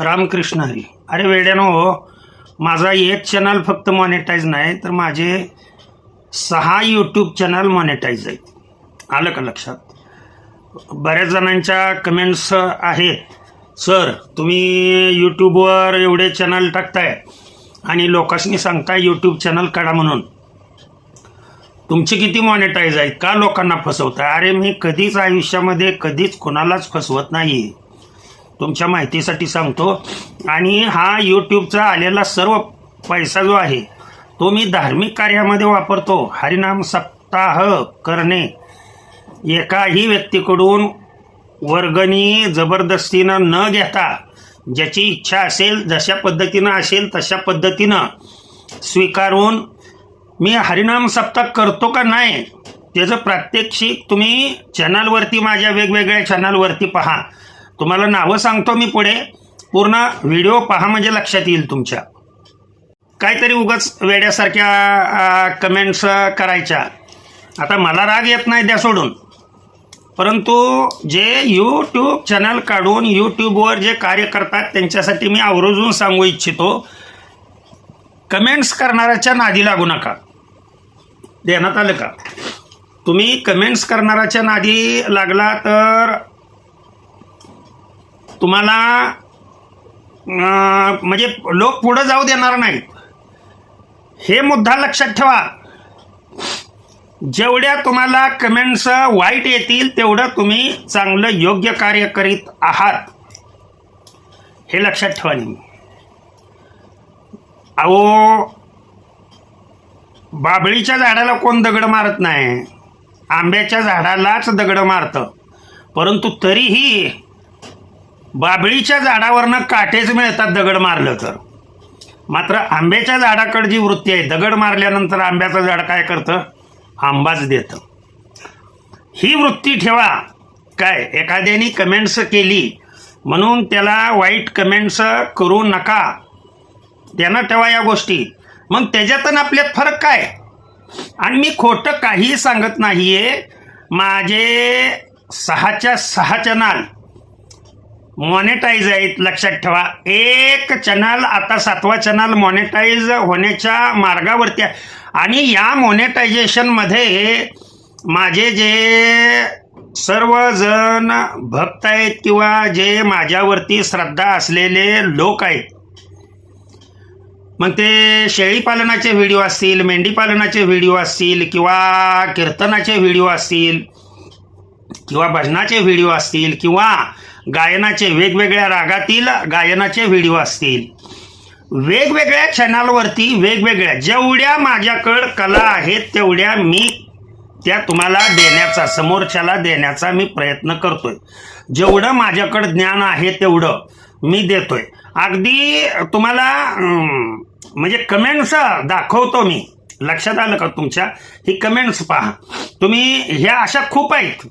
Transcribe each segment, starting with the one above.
रामकृष्ण हरी. अरे वेड्यानो माझा एक चॅनल फक्त मॉनिटाईज नाही तर माझे सहा यूट्यूब चॅनल मॉनिटाईज आहेत. आलं का लक्षात? बऱ्याच जणांच्या कमेंट्स आहेत. सर तुम्ही यूट्यूबवर एवढे चॅनल टाकताय आणि लोकांनी सांगताय यूट्यूब चॅनल काढा म्हणून. तुमचे किती मॉनिटाईज आहेत का लोकांना फसवताय? अरे मी कधीच आयुष्यामध्ये कधीच कोणालाच फसवत नाही तुमच्या माहितीसाठी सांगतो. आणि हा यूट्यूबचा आलेला सर्व पैसा जो आहे तो मी धार्मिक कार्यामध्ये वापरतो. हरिनाम सप्ताह करणे. एकाही व्यक्तीकडून वर्गणी जबरदस्तीनं न घेता ज्याची इच्छा असेल जशा पद्धतीनं असेल तशा पद्धतीनं स्वीकारून मी हरिनाम सप्ताह करतो का नाही त्याचं प्रात्यक्षिक तुम्ही चॅनलवरती माझ्या वेगवेगळ्या चॅनलवरती पहा. तुम्हाला नावं सांगतो मी पुढे. पूर्ण व्हिडिओ पहा म्हणजे लक्षात येईल तुमच्या. काहीतरी उगाच वेड्यासारख्या कमेंट्स करायच्या. आता मला राग येत नाही द्या सोडून. परंतु जे यूट्यूब चॅनल काढून यूट्यूबवर जे कार्य करतात त्यांच्यासाठी मी आवर्जून सांगू इच्छितो. कमेंट्स करणाऱ्याच्या नादी लागू नका. देण्यात आलं का? तुम्ही कमेंट्स करणाऱ्याच्या नादी लागला तर तुम्हाला म्हणजे लोक पुढं जाऊ देणार नाहीत हे मुद्दा लक्षात ठेवा. जेवढ्या तुम्हाला कमेंट्स वाईट येतील तेवढं तुम्ही चांगलं योग्य कार्य करीत आहात. हे लक्षात ठेवा नेहमी. अहो बाबळीच्या झाडाला कोण दगड मारत नाही? आंब्याच्या झाडालाच दगड मारतं. परंतु तरीही बाबळीच्या झाडावरनं काटेच मिळतात दगड मारलं तर. मात्र आंब्याच्या झाडाकडे जी वृत्ती आहे दगड मारल्यानंतर आंब्याचं झाड काय करतं? आंबाच देतं. ही वृत्ती ठेवा. काय? एखाद्याने कमेंट्स केली म्हणून त्याला वाईट कमेंट्स करू नका. त्यानं ठेवा या गोष्टी. मग त्याच्यातून आपल्यात फरक काय? आणि मी खोटं काहीही सांगत नाही आहे माझे सहाच्या सहा चॅनल मॉनेटाईज आहेत लक्षात ठेवा. एक चॅनल आता सातवा चॅनल मॉनेटाईज होण्याच्या मार्गावरती आहे. आणि या मॉनेटायझेशनमध्ये माझे जे सर्वजण भक्त आहेत किंवा जे माझ्यावरती श्रद्धा असलेले लोक आहेत मग ते शेळीपालनाचे व्हिडिओ असतील मेंढीपालनाचे व्हिडिओ असतील किंवा कीर्तनाचे व्हिडिओ असतील किंवा भजनाचे व्हिडिओ असतील किंवा गायनाचे वेगवेगळ्या रागातील गायनाचे व्हिडिओ असतील. वेगवेगळ्या चॅनलवरती वेगवेगळ्या जेवढ्या माझ्याकडं कला आहेत तेवढ्या मी त्या तुम्हाला देण्याचा समोरच्याला देण्याचा मी प्रयत्न करतोय. जेवढं माझ्याकडं ज्ञान आहे तेवढं मी देतोय. अगदी तुम्हाला म्हणजे कमेंट्स दाखवतो मी. लक्षात आलं का तुमच्या? ही कमेंट्स पहा. तुम्ही ह्या अशा खूप आहेत.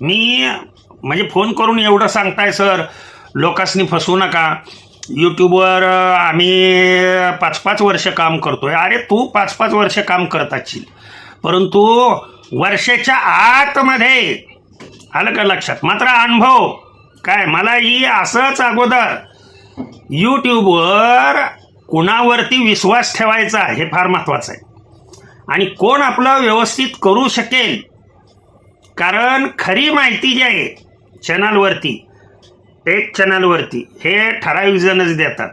मी म्हणजे फोन करून एवढं सांगताय सर. लोकांनी फसवू नका. यूट्यूबवर आम्ही पाच पाच वर्ष काम करतोय. अरे तू पाच पाच वर्ष काम करत असशील. परंतु वर्षाच्या आतमध्ये आलं का लक्षात? मात्र अनुभव. काय? मला ही असंच अगोदर यूट्यूबवर कुणावरती विश्वास ठेवायचा हे फार महत्त्वाचं आहे. आणि कोण आपलं व्यवस्थित करू शकेल? कारण खरी माहिती जी आहे चॅनलवरती एक चॅनलवरती हे ठराविक जणच देतात.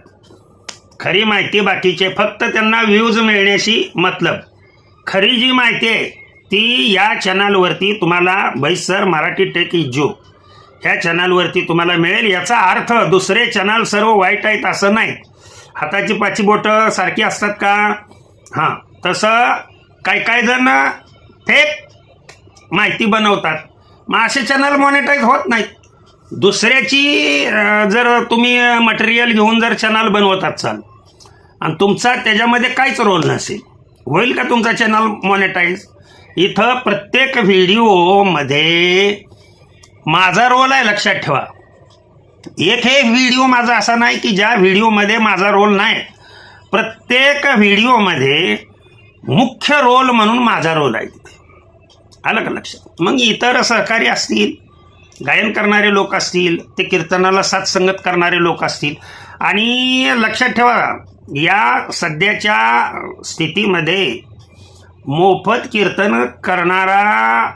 खरी माहिती बाकीचे फक्त त्यांना व्ह्यूज मिळण्याशी मतलब. खरी जी माहिती आहे ती या चॅनलवरती तुम्हाला बैसर मराठी टेक इजो ह्या चॅनलवरती तुम्हाला मिळेल याचा अर्थ दुसरे चॅनल सर्व वाईट आहेत असं नाही. हाताची पाची बोटं सारखी असतात का? हां तसं काही काही जण फेक माहिती बनवतात. मग असे चॅनल मॉनिटाईज होत नाहीत. दुसऱ्याची जर तुम्ही मटेरियल घेऊन जर चॅनल बनवत असाल आणि तुमचा त्याच्यामध्ये काहीच रोल नसेल. होईल का तुमचा चॅनल मॉनिटाईज इथं प्रत्येक व्हिडिओमध्ये माझा रोल आहे लक्षात ठेवा. एक हे व्हिडिओ माझा असा नाही की ज्या व्हिडिओमध्ये माझा रोल नाही. प्रत्येक व्हिडिओमध्ये मुख्य रोल म्हणून माझा रोल आहे तिथे. आलं का लक्षात? मग इतर सहकारी असतील गायन करणारे लोक असतील ते कीर्तनाला सातसंगत करणारे लोक असतील. आणि लक्षात ठेवा या सध्याच्या स्थितीमध्ये मोफत कीर्तन करणारा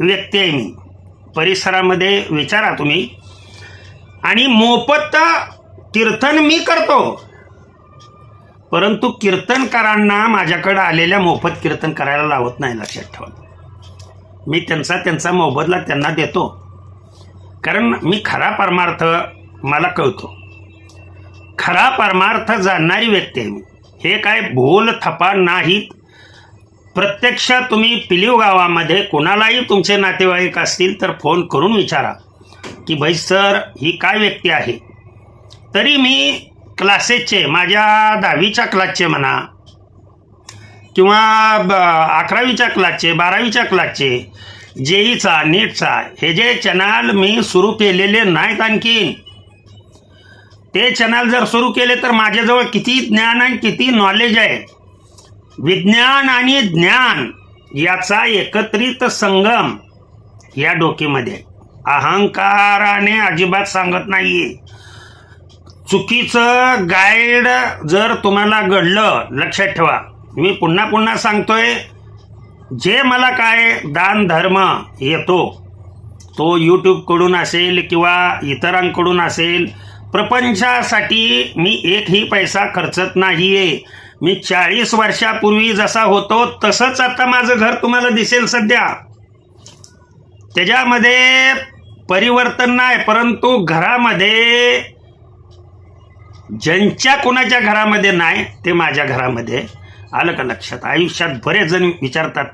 व्यक्ती आहे मी. परिसरामध्ये विचारा तुम्ही. आणि मोफत कीर्तन मी करतो. परंतु कीर्तनकारांना माझ्याकडे आलेल्या मोफत कीर्तन करायला लावत नाही लक्षात ठेवा. मी त्यांचा त्यांचा मोबदला त्यांना देतो. कारण मी खरा परमार्थ मला कळतो. खरा परमार्थ जाणणारी व्यक्ती आहे मी. हे काय भूल थपा नाहीत. प्रत्यक्ष तुम्ही पिलीव गावामध्ये कोणालाही तुमचे नातेवाईक असतील तर फोन करून विचारा की भाई सर ही काय व्यक्ती आहे? तरी मी क्लासेसचे माझ्या दहावीच्या क्लासचे म्हणा किंवा ब अकरावीच्या क्लासचे बारावीच्या क्लासचे जेईचा नीटचा हे जे चॅनल मी सुरू केलेले नाहीत आणखीन ते चॅनल जर सुरू केले तर माझ्याजवळ किती ज्ञान आणि किती नॉलेज आहे. विज्ञान आणि ज्ञान याचा एकत्रित संगम या डोकेमध्ये. अहंकाराने अजिबात सांगत नाहीये. चुकीचं गाईड जर तुम्हाला घडलं लक्षात ठेवा. मी पुन्हा पुन्हा सांगतोय जे मला काय दान धर्म येतो तो यूट्यूबकडून असेल किंवा इतरांकडून असेल प्रपंचासाठी मी एकही पैसा खर्चत नाही आहे मी चाळीस वर्षापूर्वी जसा होतो तसंच आता माझं घर तुम्हाला दिसेल सध्या. त्याच्यामध्ये परिवर्तन नाही परंतु घरामध्ये ज्यांच्या कोणाच्या घरामध्ये नाही ते माझ्या घरामध्ये आलं का लक्षात? आयुष्यात बरेच जण विचारतात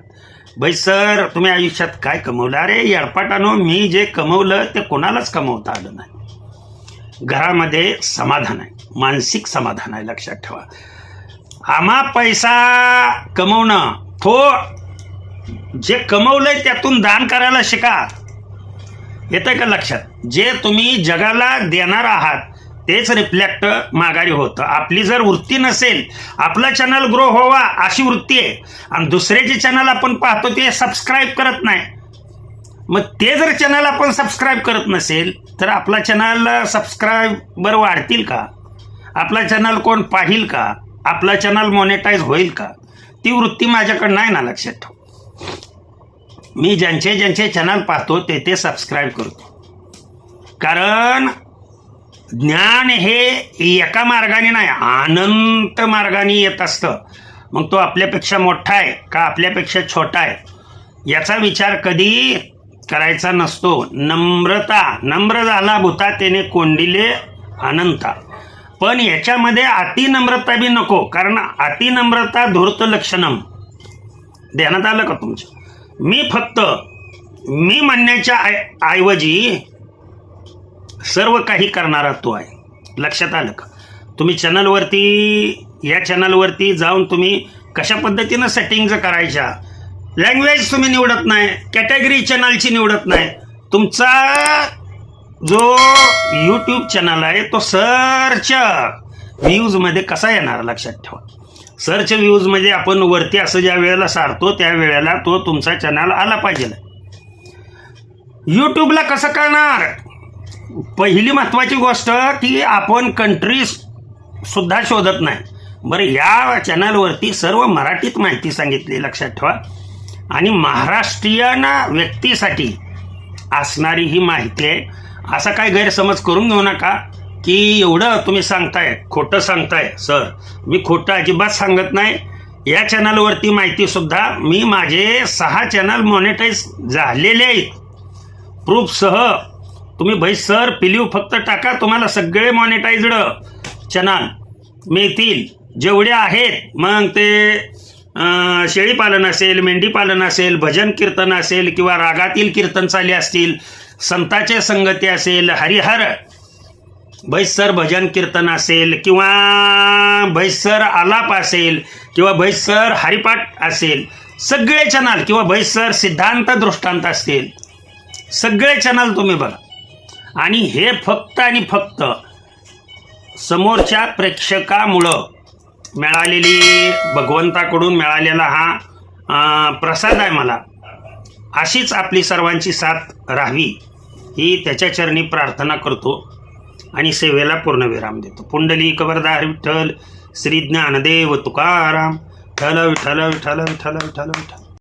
बाई सर तुम्ही आयुष्यात काय कमवलं? अरे येडपाटानो मी जे कमवलं ते कोणालाच कमवता आलं नाही. घरामध्ये समाधान आहे. मानसिक समाधान आहे लक्षात ठेवा. आम्हा पैसा कमवणं तो जे कमवलंय त्यातून दान करायला शिका. येतं का लक्षात? जे तुम्ही जगाला देणार आहात तेच रिफ्लेक्ट माघारी होतं. आपली जर वृत्ती नसेल आपला चॅनल ग्रो व्हावा अशी वृत्ती आहे. आणि दुसऱ्याचे चॅनल आपण पाहतो ते सबस्क्राईब करत नाही. मग ते जर चॅनल आपण सबस्क्राईब करत नसेल तर आपला चॅनल सबस्क्राईबर वाढतील का? आपला चॅनल कोण पाहिल का? आपला चॅनल मॉनिटाईज होईल का? ती वृत्ती माझ्याकडं नाही ना लक्षात ठेव. मी ज्यांचे ज्यांचे चॅनल पाहतो ते ते सबस्क्राईब करतो. कारण ज्ञान हे एका मार्गाने नाही अनंत मार्गाने येत असतं. मग तो आपल्यापेक्षा मोठा आहे का आपल्यापेक्षा छोटा आहे? याचा विचार कधी करायचा नसतो. नम्रता नम्र झाला भूता त्याने कोंडिले अनंता. पण याच्यामध्ये अतिनम्रता बी नको कारण अतिनम्रता धूर्त लक्षणम ध्यानात आलं का तुमचं मी फक्त मी म्हणण्याच्या ऐ- ऐवजी सर्व काही करणारा तो आहे. लक्षात आलं का? तुम्ही चॅनलवरती या चॅनलवरती जाऊन तुम्ही कशा पद्धतीनं सेटिंग्ज करायच्या? लँग्वेज तुम्ही निवडत नाही कॅटेगरी चॅनलची निवडत नाही. तुमचा जो यूट्यूब चॅनल आहे तो सर्च व्ह्यूजमध्ये कसा येणार? लक्षात ठेवा. सर्च व्ह्यूजमध्ये आपण वरती असं ज्या वेळेला सारतो त्या वेळेला तो तुमचा चॅनल आला पाहिजे. यूट्यूबला कसं करणार? पहिली महत्त्वाची गोष्ट की आपण कंट्री सुद्धा शोधत नाही. बरं या चॅनलवरती सर्व मराठीत माहिती सांगितली लक्षात ठेवा. आणि महाराष्ट्रीयन व्यक्तीसाठी असणारी ही माहिती आहे. असा काय गैरसमज करून घेऊ नका की एवढं तुम्ही सांगताय खोटं सांगताय सर. मी खोटं अजिबात सांगत नाही. या चॅनलवरती माहितीसुद्धा मी माझे सहा चॅनल मॉनिटाईज झालेले आहेत. प्रूफसह तुम्ही भाई सर पिलीव फक्त टाका तुम्हाला सगळे मॉनिटाईज्ड चॅनल मिळतील. जेवढे आहेत मग ते शेळीपालन असेल मेंढीपालन असेल भजन कीर्तन असेल किंवा रागातील कीर्तन चाली असतील संताचे संगती असेल हरिहर. भैसर भजन कीर्तन असेल किंवा भैसर आलाप असेल किंवा भैसर हरिपाठ असेल सगळे चॅनल किंवा भैसर सिद्धांत दृष्टांत असतील सगळे चॅनल तुम्ही बघा. आणि हे फक्त आणि फक्त समोरच्या प्रेक्षकामुळं मिळालेली भगवंताकडून मिळालेला हा प्रसाद आहे मला. अशीच आपली सर्वांची साथ राहावी ही त्याच्या चरणी प्रार्थना करतो आणि सेवेला पूर्णविराम देतो. पुंडली कबरदार विठ्ठल श्री ज्ञानदेव तुकाराम. विठ्ठल विठ्ठल विठ्ठल विठ्ठल विठ्ठल विठ्ठल.